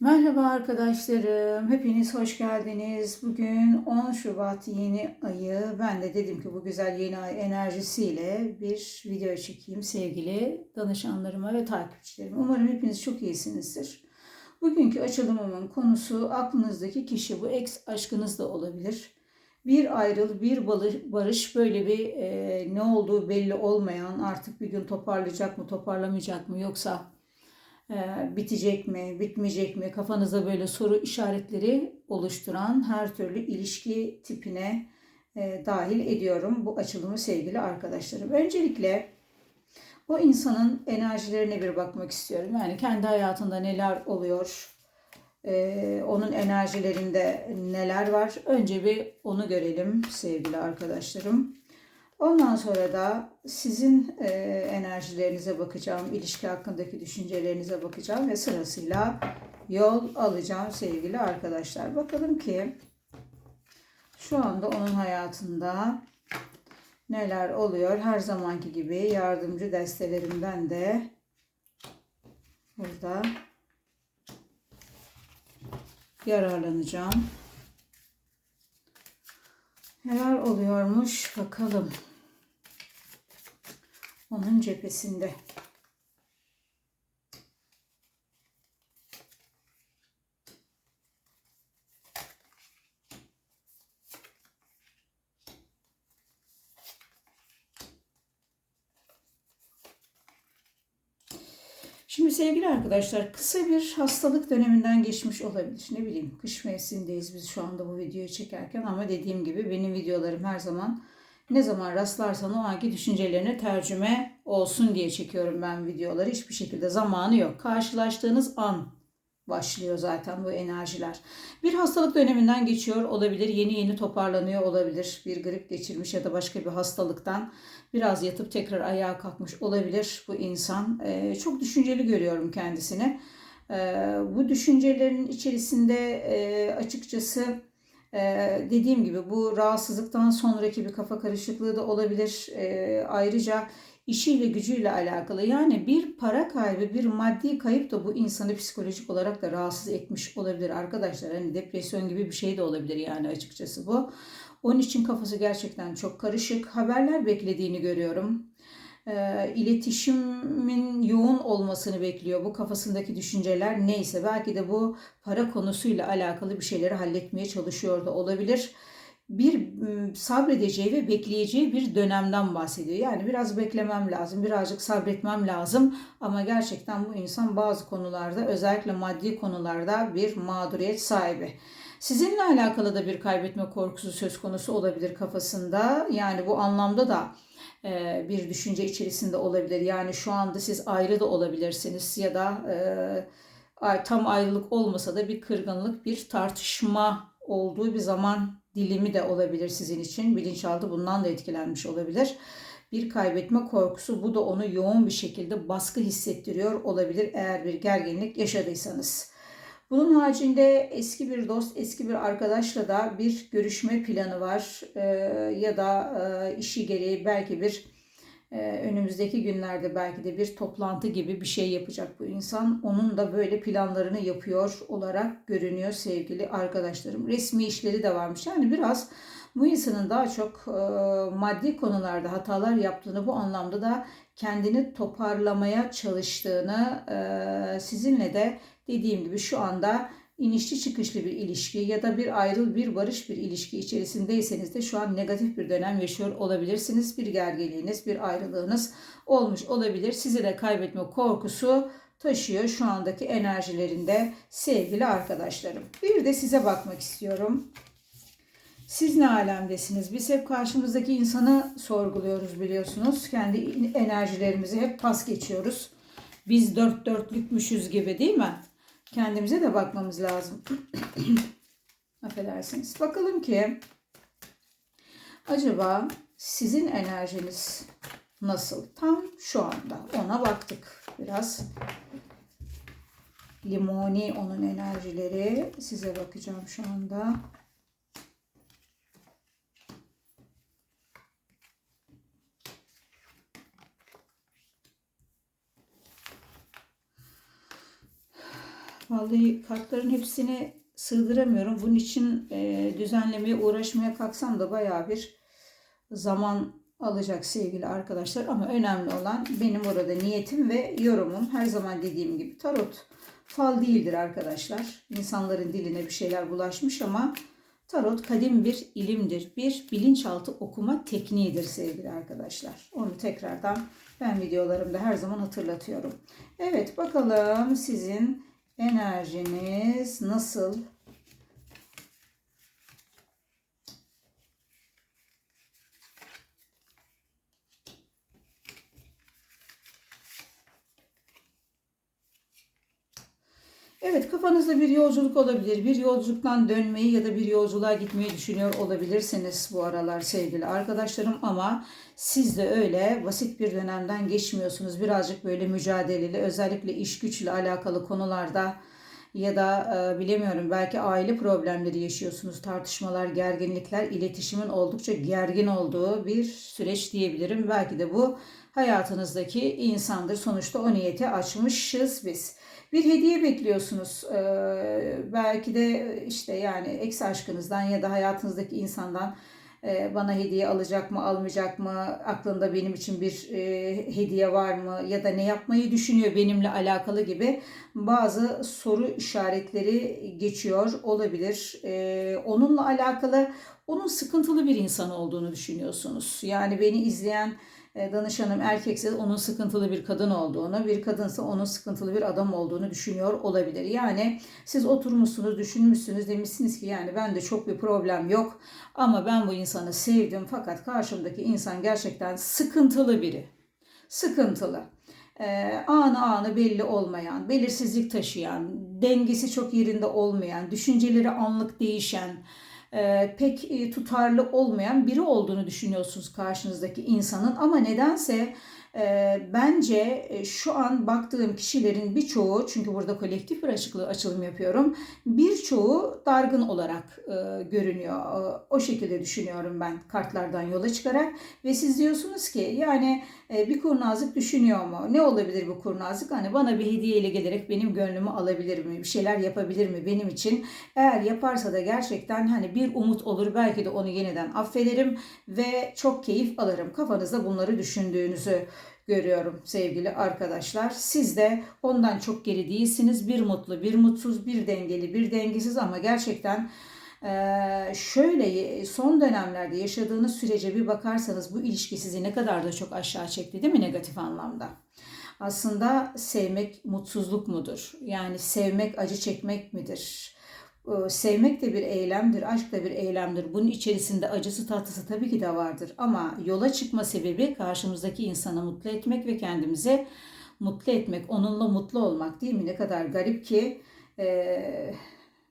Merhaba arkadaşlarım, hepiniz hoş geldiniz. Bugün 10 Şubat yeni ayı. Ben de dedim ki bu güzel yeni ay enerjisiyle bir video çekeyim sevgili danışanlarıma ve takipçilerime. Umarım hepiniz çok iyisinizdir. Bugünkü açılımımın konusu aklınızdaki kişi bu ex aşkınız da olabilir. Bir ayrıl, bir barış böyle bir e, ne olduğu belli olmayan artık bir gün toparlayacak mı, toparlamayacak mı yoksa bitecek mi, bitmeyecek mi kafanızda böyle soru işaretleri oluşturan her türlü ilişki tipine e, dahil ediyorum bu açılımı sevgili arkadaşlarım. Öncelikle o insanın enerjilerine bir bakmak istiyorum. Yani kendi hayatında neler oluyor, e, onun enerjilerinde neler var. Önce bir onu görelim sevgili arkadaşlarım. Ondan sonra da sizin e, enerjilerinize bakacağım, ilişki hakkındaki düşüncelerinize bakacağım ve sırasıyla yol alacağım sevgili arkadaşlar. Bakalım ki şu anda onun hayatında neler oluyor? Her zamanki gibi yardımcı destelerimden de burada yararlanacağım. Neler oluyormuş bakalım. Onun cephesinde. Şimdi sevgili arkadaşlar kısa bir hastalık döneminden geçmiş olabilir. Ne bileyim kış mevsimindeyiz biz şu anda bu videoyu çekerken ama dediğim gibi benim videolarım her zaman ne zaman rastlarsan o anki düşüncelerine tercüme olsun diye çekiyorum ben videoları. Hiçbir şekilde zamanı yok. Karşılaştığınız an başlıyor zaten bu enerjiler. Bir hastalık döneminden geçiyor olabilir. Yeni yeni toparlanıyor olabilir. Bir grip geçirmiş ya da başka bir hastalıktan biraz yatıp tekrar ayağa kalkmış olabilir bu insan. Ee, çok düşünceli görüyorum kendisini. Ee, bu düşüncelerin içerisinde e, açıkçası e, dediğim gibi bu rahatsızlıktan sonraki bir kafa karışıklığı da olabilir. E, ayrıca işiyle gücüyle alakalı. Yani bir para kaybı, bir maddi kayıp da bu insanı psikolojik olarak da rahatsız etmiş olabilir arkadaşlar. Hani depresyon gibi bir şey de olabilir yani açıkçası bu. Onun için kafası gerçekten çok karışık. Haberler beklediğini görüyorum. E, iletişimin yoğun olmasını bekliyor. Bu kafasındaki düşünceler neyse belki de bu para konusuyla alakalı bir şeyleri halletmeye çalışıyor da olabilir bir sabredeceği ve bekleyeceği bir dönemden bahsediyor. Yani biraz beklemem lazım, birazcık sabretmem lazım ama gerçekten bu insan bazı konularda özellikle maddi konularda bir mağduriyet sahibi. Sizinle alakalı da bir kaybetme korkusu söz konusu olabilir kafasında. Yani bu anlamda da bir düşünce içerisinde olabilir. Yani şu anda siz ayrı da olabilirsiniz ya da tam ayrılık olmasa da bir kırgınlık, bir tartışma olduğu bir zaman dilimi de olabilir sizin için. Bilinçaltı bundan da etkilenmiş olabilir. Bir kaybetme korkusu bu da onu yoğun bir şekilde baskı hissettiriyor olabilir eğer bir gerginlik yaşadıysanız. Bunun haricinde eski bir dost, eski bir arkadaşla da bir görüşme planı var ee, ya da e, işi gereği belki bir önümüzdeki günlerde belki de bir toplantı gibi bir şey yapacak bu insan. Onun da böyle planlarını yapıyor olarak görünüyor sevgili arkadaşlarım. Resmi işleri de varmış. Yani biraz bu insanın daha çok e, maddi konularda hatalar yaptığını bu anlamda da kendini toparlamaya çalıştığını e, sizinle de dediğim gibi şu anda inişli çıkışlı bir ilişki ya da bir ayrıl bir barış bir ilişki içerisindeyseniz de şu an negatif bir dönem yaşıyor olabilirsiniz. Bir gerginliğiniz, bir ayrılığınız olmuş olabilir. Sizi de kaybetme korkusu taşıyor şu andaki enerjilerinde sevgili arkadaşlarım. Bir de size bakmak istiyorum. Siz ne alemdesiniz? Biz hep karşımızdaki insanı sorguluyoruz biliyorsunuz. Kendi enerjilerimizi hep pas geçiyoruz. Biz dört dörtlükmüşüz gibi değil mi? Kendimize de bakmamız lazım. Affedersiniz. Bakalım ki acaba sizin enerjiniz nasıl? Tam şu anda ona baktık. Biraz limoni onun enerjileri. Size bakacağım şu anda. Vallahi kartların hepsini sığdıramıyorum. Bunun için e, düzenlemeye uğraşmaya kalksam da bayağı bir zaman alacak sevgili arkadaşlar. Ama önemli olan benim orada niyetim ve yorumum. Her zaman dediğim gibi tarot fal değildir arkadaşlar. İnsanların diline bir şeyler bulaşmış ama tarot kadim bir ilimdir. Bir bilinçaltı okuma tekniğidir sevgili arkadaşlar. Onu tekrardan ben videolarımda her zaman hatırlatıyorum. Evet bakalım sizin enerjiniz nasıl? Evet kafanızda bir yolculuk olabilir. Bir yolculuktan dönmeyi ya da bir yolculuğa gitmeyi düşünüyor olabilirsiniz bu aralar sevgili arkadaşlarım ama siz de öyle basit bir dönemden geçmiyorsunuz. Birazcık böyle mücadeleli özellikle iş güçle alakalı konularda ya da e, bilemiyorum belki aile problemleri yaşıyorsunuz. Tartışmalar, gerginlikler, iletişimin oldukça gergin olduğu bir süreç diyebilirim. Belki de bu hayatınızdaki insandır. Sonuçta o niyeti açmışız biz. Bir hediye bekliyorsunuz. Ee, belki de işte yani ex aşkınızdan ya da hayatınızdaki insandan e, bana hediye alacak mı almayacak mı aklında benim için bir e, hediye var mı ya da ne yapmayı düşünüyor benimle alakalı gibi bazı soru işaretleri geçiyor olabilir. E, onunla alakalı onun sıkıntılı bir insan olduğunu düşünüyorsunuz. Yani beni izleyen danışanım erkekse onun sıkıntılı bir kadın olduğunu, bir kadınsa onun sıkıntılı bir adam olduğunu düşünüyor olabilir. Yani siz oturmuşsunuz, düşünmüşsünüz, demişsiniz ki yani bende çok bir problem yok ama ben bu insanı sevdim fakat karşımdaki insan gerçekten sıkıntılı biri. Sıkıntılı. Ee, anı anı belli olmayan, belirsizlik taşıyan, dengesi çok yerinde olmayan, düşünceleri anlık değişen, e, pek e, tutarlı olmayan biri olduğunu düşünüyorsunuz karşınızdaki insanın. Ama nedense e, bence şu an baktığım kişilerin birçoğu çünkü burada kolektif bir açıklığı açılım yapıyorum birçoğu dargın olarak görünüyor. O şekilde düşünüyorum ben kartlardan yola çıkarak. Ve siz diyorsunuz ki yani bir kurnazlık düşünüyor mu? Ne olabilir bu kurnazlık? Hani bana bir hediye ile gelerek benim gönlümü alabilir mi? Bir şeyler yapabilir mi benim için? Eğer yaparsa da gerçekten hani bir umut olur belki de onu yeniden affederim ve çok keyif alırım. Kafanızda bunları düşündüğünüzü görüyorum sevgili arkadaşlar. Siz de ondan çok geri değilsiniz. Bir mutlu, bir mutsuz, bir dengeli, bir dengesiz ama gerçekten şöyle son dönemlerde yaşadığınız sürece bir bakarsanız bu ilişki sizi ne kadar da çok aşağı çekti değil mi negatif anlamda? Aslında sevmek mutsuzluk mudur? Yani sevmek acı çekmek midir? Ee, sevmek de bir eylemdir, aşk da bir eylemdir. Bunun içerisinde acısı tatlısı tabii ki de vardır. Ama yola çıkma sebebi karşımızdaki insanı mutlu etmek ve kendimize mutlu etmek, onunla mutlu olmak değil mi? Ne kadar garip ki e,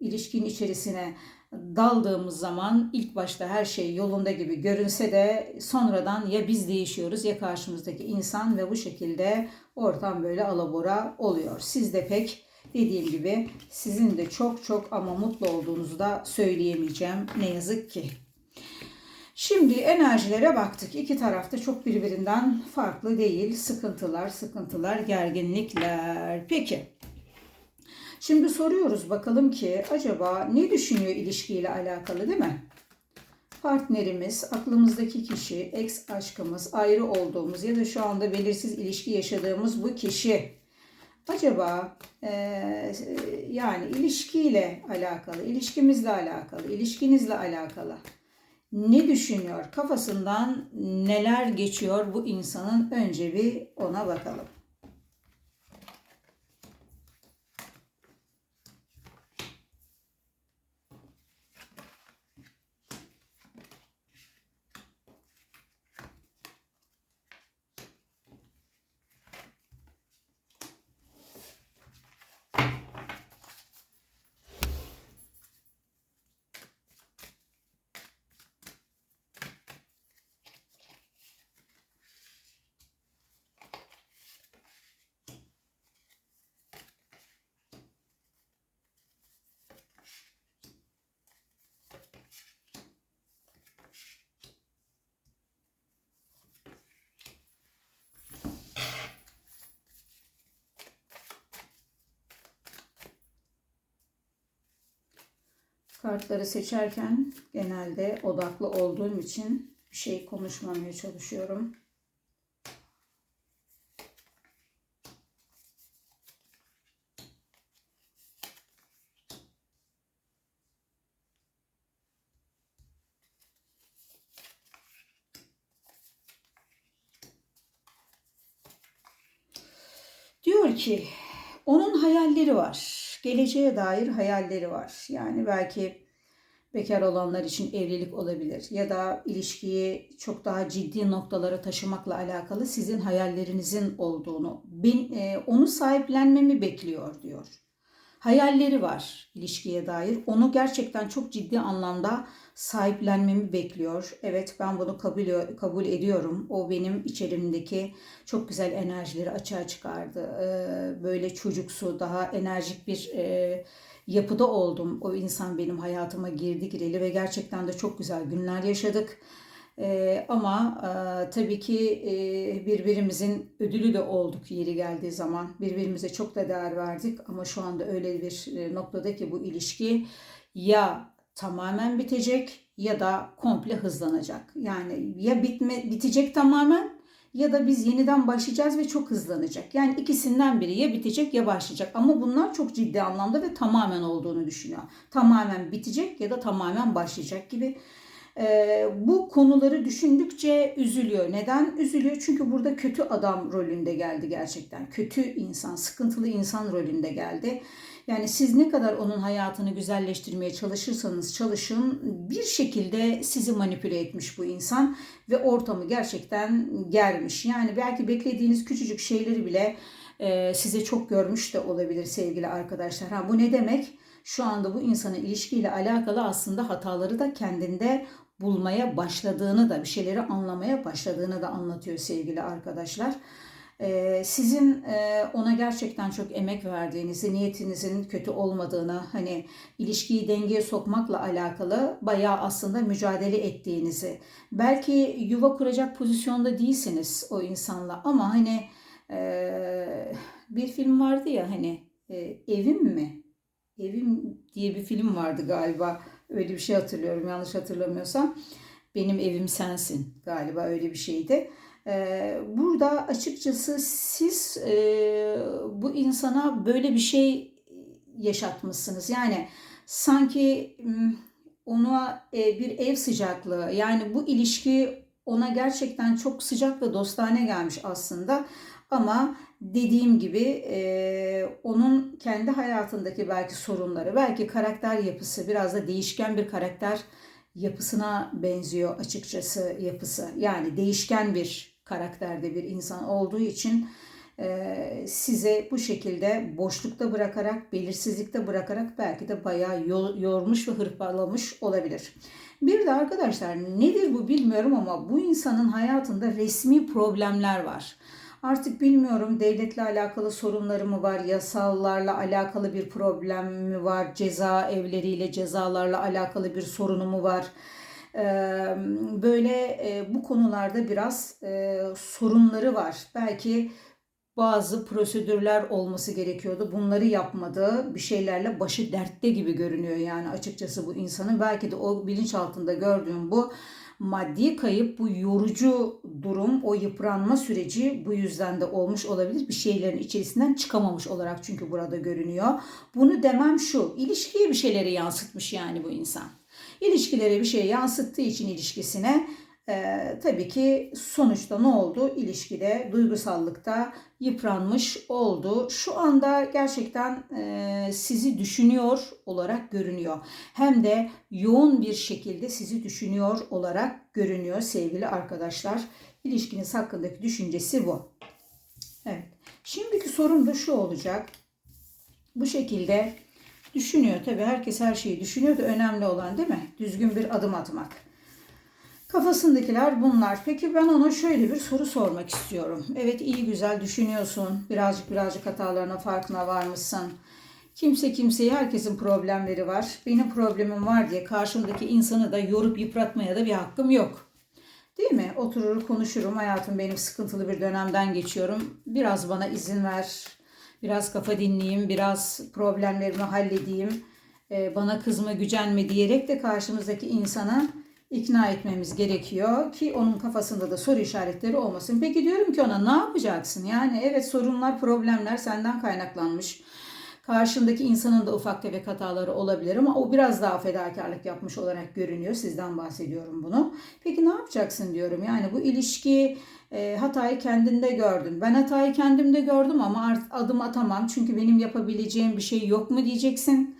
ilişkinin içerisine daldığımız zaman ilk başta her şey yolunda gibi görünse de sonradan ya biz değişiyoruz ya karşımızdaki insan ve bu şekilde ortam böyle alabora oluyor. Siz de pek Dediğim gibi sizin de çok çok ama mutlu olduğunuzu da söyleyemeyeceğim ne yazık ki. Şimdi enerjilere baktık. İki tarafta çok birbirinden farklı değil. Sıkıntılar, sıkıntılar, gerginlikler. Peki. Şimdi soruyoruz bakalım ki acaba ne düşünüyor ilişkiyle alakalı değil mi? Partnerimiz, aklımızdaki kişi, ex aşkımız, ayrı olduğumuz ya da şu anda belirsiz ilişki yaşadığımız bu kişi acaba e, yani ilişkiyle alakalı, ilişkimizle alakalı, ilişkinizle alakalı ne düşünüyor? Kafasından neler geçiyor bu insanın? Önce bir ona bakalım. Kartları seçerken genelde odaklı olduğum için bir şey konuşmamaya çalışıyorum. Diyor ki onun hayalleri var. Geleceğe dair hayalleri var. Yani belki bekar olanlar için evlilik olabilir ya da ilişkiyi çok daha ciddi noktalara taşımakla alakalı sizin hayallerinizin olduğunu, ben, e, onu sahiplenmemi bekliyor diyor. Hayalleri var ilişkiye dair. Onu gerçekten çok ciddi anlamda sahiplenmemi bekliyor. Evet ben bunu kabul kabul ediyorum. O benim içerimdeki çok güzel enerjileri açığa çıkardı. Ee, böyle çocuksu, daha enerjik bir e, yapıda oldum. O insan benim hayatıma girdi gireli ve gerçekten de çok güzel günler yaşadık. Ee, ama e, tabii ki e, birbirimizin ödülü de olduk yeri geldiği zaman. Birbirimize çok da değer verdik ama şu anda öyle bir e, noktada ki bu ilişki ya tamamen bitecek ya da komple hızlanacak. Yani ya bitme bitecek tamamen ya da biz yeniden başlayacağız ve çok hızlanacak. Yani ikisinden biri ya bitecek ya başlayacak. Ama bunlar çok ciddi anlamda ve tamamen olduğunu düşünüyor. Tamamen bitecek ya da tamamen başlayacak gibi. Ee, bu konuları düşündükçe üzülüyor. Neden üzülüyor? Çünkü burada kötü adam rolünde geldi gerçekten. Kötü insan, sıkıntılı insan rolünde geldi. Yani siz ne kadar onun hayatını güzelleştirmeye çalışırsanız çalışın bir şekilde sizi manipüle etmiş bu insan ve ortamı gerçekten germiş. Yani belki beklediğiniz küçücük şeyleri bile e, size çok görmüş de olabilir sevgili arkadaşlar. Ha bu ne demek? Şu anda bu insanın ilişkiyle alakalı aslında hataları da kendinde bulmaya başladığını da bir şeyleri anlamaya başladığını da anlatıyor sevgili arkadaşlar. Ee, sizin e, ona gerçekten çok emek verdiğinizi, niyetinizin kötü olmadığını, hani ilişkiyi dengeye sokmakla alakalı bayağı aslında mücadele ettiğinizi, belki yuva kuracak pozisyonda değilsiniz o insanla ama hani e, bir film vardı ya hani e, evim mi? Evim diye bir film vardı galiba. Öyle bir şey hatırlıyorum yanlış hatırlamıyorsam. Benim evim sensin galiba öyle bir şeydi. Ee, burada açıkçası siz e, bu insana böyle bir şey yaşatmışsınız. Yani sanki ona e, bir ev sıcaklığı yani bu ilişki ona gerçekten çok sıcak ve dostane gelmiş aslında. Ama dediğim gibi e, onun kendi hayatındaki belki sorunları, belki karakter yapısı biraz da değişken bir karakter yapısına benziyor açıkçası yapısı. Yani değişken bir karakterde bir insan olduğu için e, size bu şekilde boşlukta bırakarak, belirsizlikte bırakarak belki de bayağı yormuş ve hırpalamış olabilir. Bir de arkadaşlar nedir bu bilmiyorum ama bu insanın hayatında resmi problemler var. Artık bilmiyorum devletle alakalı sorunları mı var, yasallarla alakalı bir problem mi var, ceza evleriyle cezalarla alakalı bir sorunu mu var? Böyle bu konularda biraz sorunları var. Belki bazı prosedürler olması gerekiyordu. Bunları yapmadı. Bir şeylerle başı dertte gibi görünüyor yani açıkçası bu insanın. Belki de o bilinç altında gördüğüm bu maddi kayıp, bu yorucu durum, o yıpranma süreci bu yüzden de olmuş olabilir. Bir şeylerin içerisinden çıkamamış olarak çünkü burada görünüyor. Bunu demem şu, ilişkiye bir şeyleri yansıtmış yani bu insan. İlişkilere bir şey yansıttığı için ilişkisine ee, tabii ki sonuçta ne oldu? İlişkide, duygusallıkta yıpranmış oldu. Şu anda gerçekten e, sizi düşünüyor olarak görünüyor. Hem de yoğun bir şekilde sizi düşünüyor olarak görünüyor sevgili arkadaşlar. İlişkiniz hakkındaki düşüncesi bu. Evet. Şimdiki sorum da şu olacak. Bu şekilde düşünüyor. Tabii herkes her şeyi düşünüyor da önemli olan değil mi? Düzgün bir adım atmak. Kafasındakiler bunlar. Peki ben ona şöyle bir soru sormak istiyorum. Evet iyi güzel düşünüyorsun. Birazcık birazcık hatalarına farkına varmışsın. Kimse kimseye herkesin problemleri var. Benim problemim var diye karşımdaki insanı da yorup yıpratmaya da bir hakkım yok. Değil mi? Oturur konuşurum. Hayatım benim sıkıntılı bir dönemden geçiyorum. Biraz bana izin ver. Biraz kafa dinleyeyim. Biraz problemlerimi halledeyim e, bana kızma gücenme diyerek de karşımızdaki insana ikna etmemiz gerekiyor ki onun kafasında da soru işaretleri olmasın. Peki diyorum ki ona ne yapacaksın? Yani evet sorunlar, problemler senden kaynaklanmış. Karşındaki insanın da ufak tefek hataları olabilir ama o biraz daha fedakarlık yapmış olarak görünüyor. Sizden bahsediyorum bunu. Peki ne yapacaksın diyorum. Yani bu ilişki e, hatayı kendinde gördün. Ben hatayı kendimde gördüm ama adım atamam. Çünkü benim yapabileceğim bir şey yok mu diyeceksin.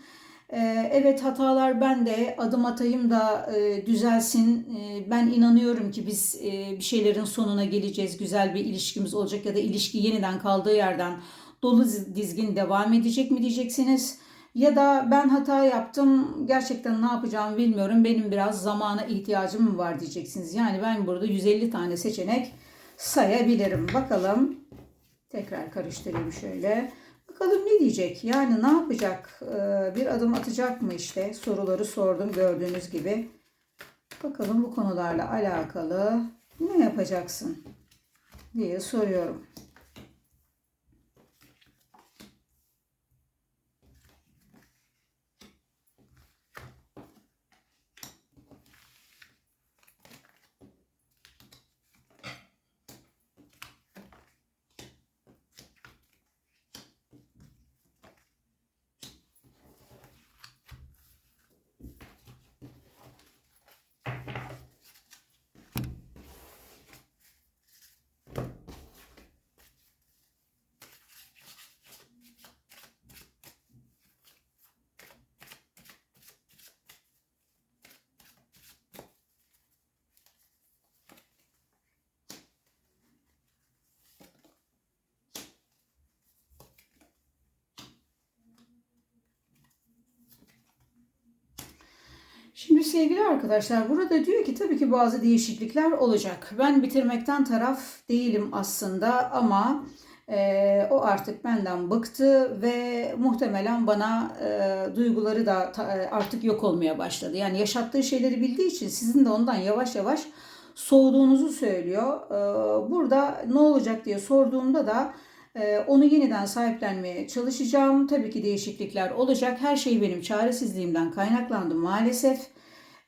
E, evet hatalar bende. Adım atayım da e, düzelsin. E, ben inanıyorum ki biz e, bir şeylerin sonuna geleceğiz. Güzel bir ilişkimiz olacak ya da ilişki yeniden kaldığı yerden dolu dizgin devam edecek mi diyeceksiniz. Ya da ben hata yaptım gerçekten ne yapacağımı bilmiyorum benim biraz zamana ihtiyacım mı var diyeceksiniz. Yani ben burada 150 tane seçenek sayabilirim. Bakalım tekrar karıştırayım şöyle. Bakalım ne diyecek? Yani ne yapacak? Ee, bir adım atacak mı işte? Soruları sordum gördüğünüz gibi. Bakalım bu konularla alakalı ne yapacaksın diye soruyorum. Şimdi sevgili arkadaşlar burada diyor ki tabii ki bazı değişiklikler olacak. Ben bitirmekten taraf değilim aslında ama e, o artık benden bıktı ve muhtemelen bana e, duyguları da ta, e, artık yok olmaya başladı. Yani yaşattığı şeyleri bildiği için sizin de ondan yavaş yavaş soğuduğunuzu söylüyor. E, burada ne olacak diye sorduğumda da onu yeniden sahiplenmeye çalışacağım. Tabii ki değişiklikler olacak. Her şey benim çaresizliğimden kaynaklandı maalesef.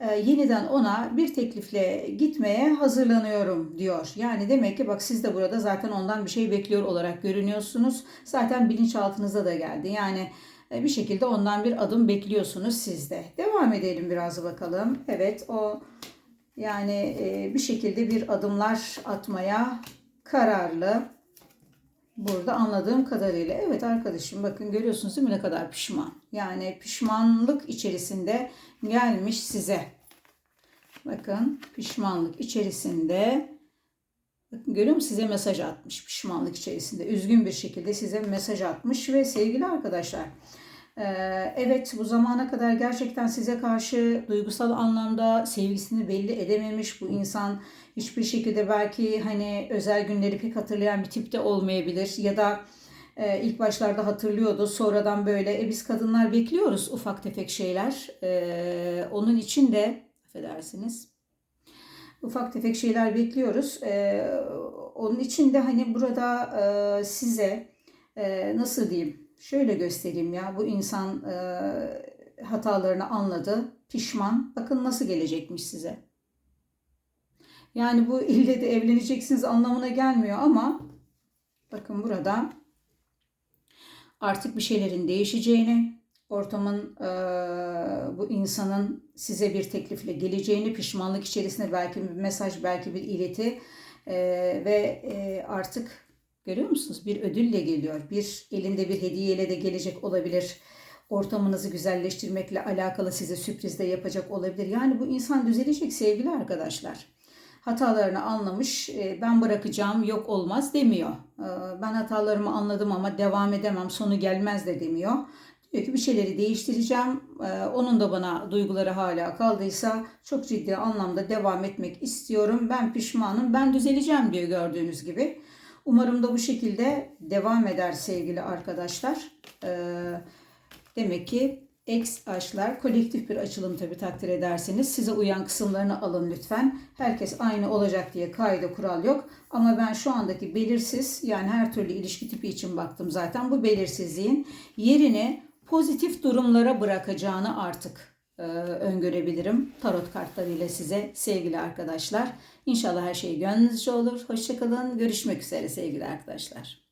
E, yeniden ona bir teklifle gitmeye hazırlanıyorum diyor. Yani demek ki bak siz de burada zaten ondan bir şey bekliyor olarak görünüyorsunuz. Zaten bilinçaltınıza da geldi. Yani e, bir şekilde ondan bir adım bekliyorsunuz siz de. Devam edelim biraz bakalım. Evet o yani bir şekilde bir adımlar atmaya kararlı. Burada anladığım kadarıyla. Evet arkadaşım bakın görüyorsunuz değil mi ne kadar pişman. Yani pişmanlık içerisinde gelmiş size. Bakın pişmanlık içerisinde bakın görüyor musunuz size mesaj atmış pişmanlık içerisinde. Üzgün bir şekilde size mesaj atmış ve sevgili arkadaşlar evet bu zamana kadar gerçekten size karşı duygusal anlamda sevgisini belli edememiş bu insan. Hiçbir şekilde belki hani özel günleri pek hatırlayan bir tipte olmayabilir ya da e, ilk başlarda hatırlıyordu sonradan böyle e, biz kadınlar bekliyoruz ufak tefek şeyler. E, onun için de affedersiniz ufak tefek şeyler bekliyoruz. E, onun için de hani burada e, size e, nasıl diyeyim şöyle göstereyim ya bu insan e, hatalarını anladı, pişman. Bakın nasıl gelecekmiş size. Yani bu ille de evleneceksiniz anlamına gelmiyor ama bakın burada artık bir şeylerin değişeceğini, ortamın e, bu insanın size bir teklifle geleceğini, pişmanlık içerisinde belki bir mesaj, belki bir ileti e, ve e, artık Görüyor musunuz? Bir ödülle geliyor. Bir elinde bir hediyeyle de gelecek olabilir. Ortamınızı güzelleştirmekle alakalı size sürpriz de yapacak olabilir. Yani bu insan düzelecek sevgili arkadaşlar. Hatalarını anlamış, e, ben bırakacağım, yok olmaz demiyor. E, ben hatalarımı anladım ama devam edemem, sonu gelmez de demiyor. Diyor ki bir şeyleri değiştireceğim. E, onun da bana duyguları hala kaldıysa çok ciddi anlamda devam etmek istiyorum. Ben pişmanım, ben düzeleceğim diyor gördüğünüz gibi. Umarım da bu şekilde devam eder sevgili arkadaşlar. Ee, demek ki X aşlar kolektif bir açılım tabi takdir ederseniz size uyan kısımlarını alın lütfen. Herkes aynı olacak diye kayda kural yok. Ama ben şu andaki belirsiz yani her türlü ilişki tipi için baktım zaten bu belirsizliğin yerini pozitif durumlara bırakacağını artık öngörebilirim. Tarot kartlarıyla size sevgili arkadaşlar. İnşallah her şey gönlünüzce olur. Hoşçakalın. Görüşmek üzere sevgili arkadaşlar.